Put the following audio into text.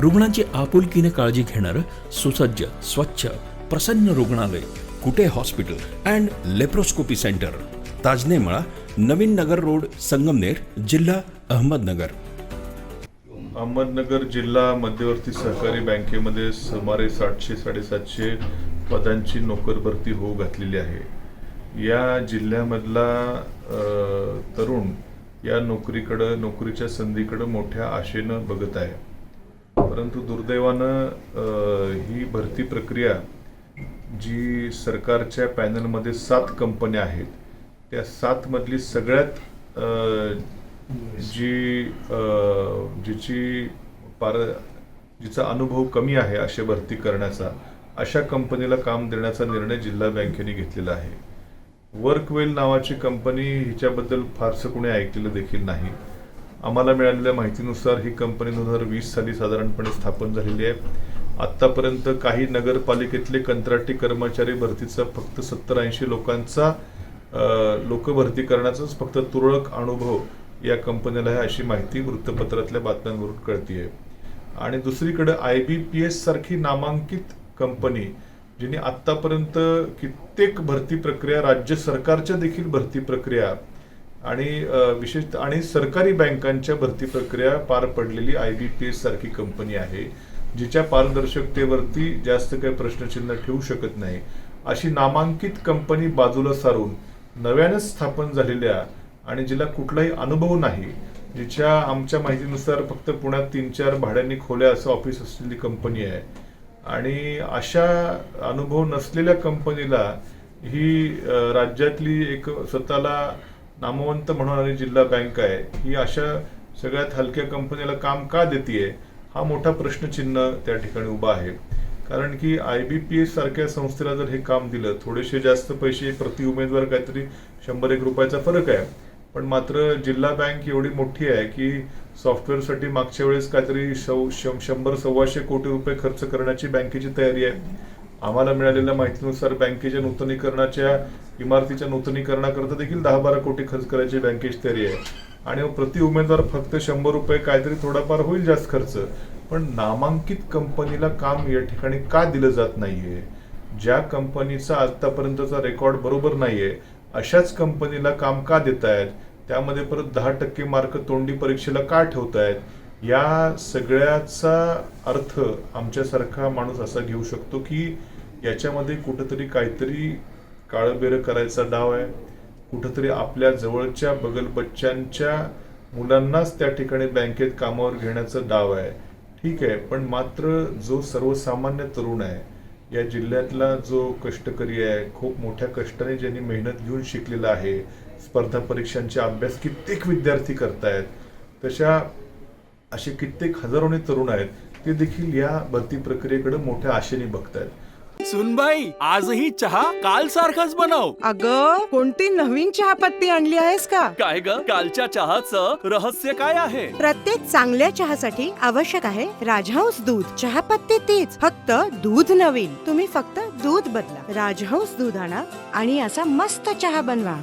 रुग्णांची आपुलकीने काळजी घेणारं सुसज्ज स्वच्छ प्रसन्न रुग्णालय Kute hospital and laparoscopy centre Tajnemala Navin Nagar road Sangamner जिल्हा अहमदनगर. अहमदनगर जिल्हा मध्यवर्ती सहकारी बँकेमध्ये सुमारे सातशे साडेसातशे पदांची नोकर भरती होऊ घातलेली आहे. या जिल्ह्यामधला तरुण या नोकरीकडं नोकरीच्या संधीकडं मोठ्या आशेनं बघत आहे. परंतु दुर्दैवानं ही भरती प्रक्रिया जी सरकारच्या पॅनलमध्ये सात कंपन्या आहेत त्या सातमधली सगळ्यात जी जिची पार जिचा अनुभव कमी आहे अशी भरती करण्याचा अशा कंपनीला काम देण्याचा निर्णय जिल्हा बँकेने घेतलेला आहे. वर्कवेल नावाची कंपनी हिच्याबद्दल फारसं कोणी ऐकलेलं देखील नाही. आम्हाला मिळालेल्या माहितीनुसार ही कंपनी दोन हजार वीस साली साधारणपणे स्थापन झालेली आहे. आत्तापर्यंत काही नगरपालिकेतले कंत्राटी कर्मचारी भरतीचा फक्त सत्तर ऐंशी लोकांचा लोक भरती करण्याचाच फक्त तुरळक अनुभव या कंपनीला आहे अशी माहिती वृत्तपत्रातल्या बातम्यांवरून कळतीये. आणि दुसरीकडे आय बी पी एस सारखी नामांकित कंपनी जिने आत्तापर्यंत कित्येक भरती प्रक्रिया राज्य सरकारच्या देखील भरती प्रक्रिया आणि विशेषतः आणि सरकारी बँकांच्या भरती प्रक्रिया पार पडलेली आय बी पी एस सारखी कंपनी आहे जिच्या पारदर्शकतेवरती जास्त काही प्रश्नचिन्ह ठेवू शकत नाही. अशी नामांकित कंपनी बाजूला सारून नव्यानेच स्थापन झालेल्या आणि जिला कुठलाही अनुभव नाही जिच्या आमच्या माहितीनुसार फक्त पुण्यात तीन चार भाड्याने खोल्या असं ऑफिस असलेली कंपनी आहे. आणि अशा अनुभव नसलेल्या कंपनीला ही राज्यातली एक स्वतःला नामवंत म्हणणारी जिल्हा बँक आहे ही अशा सगळ्यात हलक्या कंपनीला काम का देते हा मोठा प्रश्नचिन्ह त्या ठिकाणी उभा आहे. कारण की आय बी पी एस सारख्या संस्थेला जर हे काम दिलं थोडेसे जास्त पैसे प्रति उमेदवार काहीतरी शंभर एक रुपयाचा फरक आहे. पण मात्र जिल्हा बँक एवढी मोठी आहे की सॉफ्टवेअरसाठी मागच्या वेळेस काहीतरी शंभर सव्वाशे कोटी रुपये खर्च करण्याची बँकेची तयारी आहे. आम्हाला मिळालेल्या माहितीनुसार बँकेच्या नूतनीकरणाच्या इमारतीच्या नूतनीकरणाकरता देखील दहा बारा कोटी खर्च करायची बँकेची तयारी आहे. आणि प्रति उमेदवार फक्त शंभर रुपये काहीतरी थोडाफार होईल जास्त खर्च. पण नामांकित कंपनीला काम या ठिकाणी का दिलं जात नाहीये? ज्या कंपनीचा आतापर्यंतचा रेकॉर्ड बरोबर नाहीये अशाच कंपनीला काम का देत आहेत त्यामध्ये परत दहा टक्के मार्क तोंडी परीक्षेला का ठेवतायत? या सगळ्याचा अर्थ आमच्यासारखा माणूस असा घेऊ शकतो की याच्यामध्ये कुठंतरी काहीतरी काळबेरं करायचा डाव आहे. कुठंतरी आपल्या जवळच्या बगलबच्च्यांच्या मुलांनाच त्या ठिकाणी बँकेत कामावर घेण्याचा डाव आहे. ठीक आहे पण मात्र जो सर्वसामान्य तरुण आहे या जिल्ह्यातला जो कष्टकरी आहे खूप मोठ्या कष्टाने ज्यांनी मेहनत घेऊन शिकलेला आहे स्पर्धा परीक्षांचे अभ्यास कित्येक विद्यार्थी करतायत तशा असे कित्येक हजारोने तरुण आहेत ते देखील या भरती प्रक्रियेकडे मोठ्या आशेने बघतायत. सुनबाई आजही चहा काल सारखाच बनव. अग कोणती नवीन चहापत्ती आणली आहेस का? काय ग? कालच्या चहाचं रहस्य काय आहे? प्रत्येक चांगल्या चहासाठी आवश्यक आहे राजहंस दूध. चहापत्ती तीच फक्त दूध नवीन. तुम्ही फक्त दूध बदला. राजहंस दूध आणा आणि असा मस्त चहा बनवा.